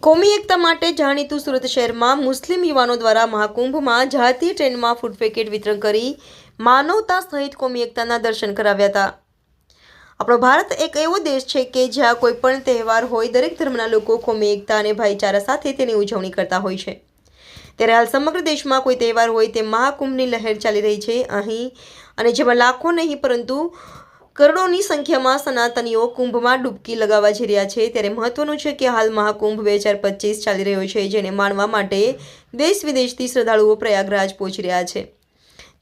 કોમી એકતા માટે જાણીતું સુરત શહેરમાં મુસ્લિમ યુવાનો દ્વારા મહાકુંભમાં જાતીય ટ્રેનમાં ફૂડ પેકેટ વિતરણ કરી માનવતા સહિત કોમી એકતાના દર્શન કરાવ્યા હતા. આપણો ભારત એક એવો દેશ છે કે જ્યાં કોઈ પણ તહેવાર હોય, દરેક ધર્મના લોકો કોમી એકતા અને ભાઈચારા સાથે તેની ઉજવણી કરતા હોય છે. ત્યારે હાલ સમગ્ર દેશમાં કોઈ તહેવાર હોય તે મહાકુંભની લહેર ચાલી રહી છે અહીં અને જેમાં લાખો નહીં, પરંતુ કરોડોની સંખ્યામાં સનાતનીઓ કુંભમાં ડૂબકી લગાવવા જઈ રહ્યા છે. ત્યારે મહત્વનું છે કે હાલ મહાકુંભ બે હજાર પચીસ ચાલી રહ્યો છે, જેને માણવા માટે દેશ વિદેશથી શ્રદ્ધાળુઓ પ્રયાગરાજ પહોંચી રહ્યા છે.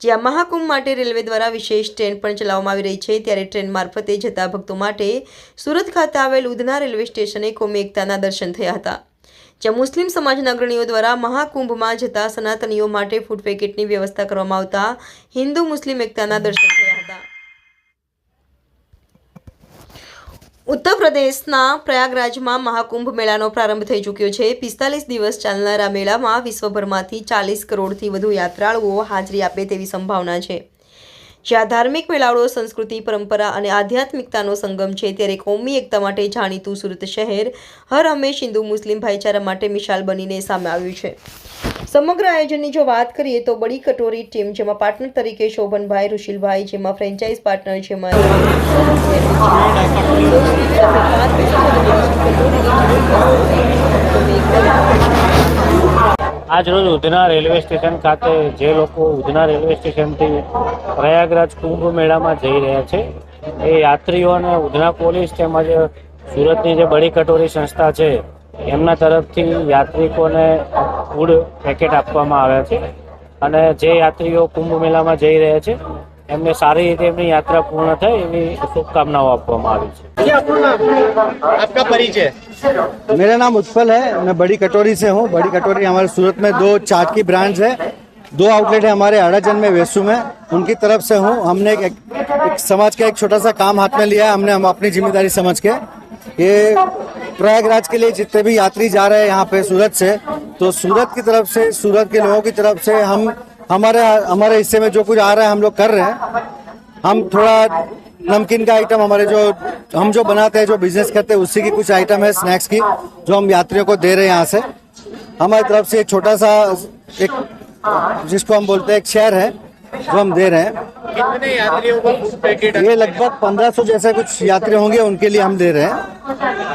જ્યાં મહાકુંભ માટે રેલવે દ્વારા વિશેષ ટ્રેન પણ ચલાવવામાં આવી રહી છે. ત્યારે ટ્રેન મારફતે જતા ભક્તો માટે સુરત ખાતે આવેલ ઉધના રેલવે સ્ટેશને કોમી એકતાના દર્શન થયા હતા. જ્યાં મુસ્લિમ સમાજના અગ્રણીઓ દ્વારા મહાકુંભમાં જતા સનાતનીઓ માટે ફૂડ પેકેટની વ્યવસ્થા કરવામાં આવતા હિન્દુ મુસ્લિમ એકતાના દર્શન થયા હતા. ઉત્તર પ્રદેશના પ્રયાગરાજમાં મહાકુંભ મેળાનો પ્રારંભ થઈ ચૂક્યો છે. પિસ્તાલીસ દિવસ ચાલનારા મેળામાં વિશ્વભરમાંથી ચાલીસ કરોડથી વધુ યાત્રાળુઓ હાજરી આપે તેવી સંભાવના છે. જ્યાં ધાર્મિક મેળાવડો સંસ્કૃતિ, પરંપરા અને આધ્યાત્મિકતાનો સંગમ છે, ત્યારે કોમી એકતા માટે જાણીતું સુરત શહેર હર હંમેશ હિન્દુ, મુસ્લિમ ભાઈચારા માટે મિશાલ બનીને સામે આવ્યું છે. સમગ્ર આયોજનની જો વાત કરીએ તો બડી કટોરી ટીમ, જેમાં પાર્ટનર તરીકે શોભનભાઈ રુશિલભાઈ જેમાં ફ્રેન્ચાઇઝ પાર્ટનર, જેમાં આજ રોજ ઉધના રેલવે સ્ટેશન ખાતે જે લોકો ઉધના રેલવે સ્ટેશનથી પ્રયાગરાજ કુંભ મેળામાં જઈ રહ્યા છે, એ યાત્રીઓને ઉધના પોલીસ તેમજ સુરતની જે બડી કટોરી સંસ્થા છે, એમના તરફથી યાત્રિકોને ફૂડ પેકેટ આપવામાં આવ્યા છે અને જે યાત્રીઓ કુંભ મેળામાં જઈ રહ્યા છે એમને સારી રીતે એમની યાત્રા પૂર્ણ થાય એવી શુભકામનાઓ આપવામાં આવી છે आपका परिचय मेरा नाम उत्पल है मैं बड़ी कटोरी से हूँ बड़ी कटोरी हमारे सूरत में दो चाट की ब्रांड्स है दो आउटलेट है हमारे अड़ाजन में वेसू में उनकी तरफ से हूँ हमने एक, एक समाज का एक छोटा सा काम हाथ में लिया है हमने हम अपनी जिम्मेदारी समझ के ये प्रयागराज के लिए जितने भी यात्री जा रहे हैं यहाँ पे सूरत से तो सूरत की तरफ से सूरत के लोगों की तरफ से हम हमारे हमारे हिस्से में जो कुछ आ रहा है हम लोग कर रहे हैं। हम थोड़ा नमकीन का आइटम हमारे जो हम जो बनाते हैं जो बिज़नेस करते हैं उसी की कुछ आइटम है स्नैक्स की जो हम यात्रियों को दे रहे हैं यहाँ से। हमारी तरफ़ से एक छोटा सा एक जिसको हम बोलते हैं एक शेयर है जो हम दे रहे हैं। कितने यात्रियों को ये लगभग 1500 जैसे कुछ यात्री होंगे उनके लिए हम दे रहे हैं।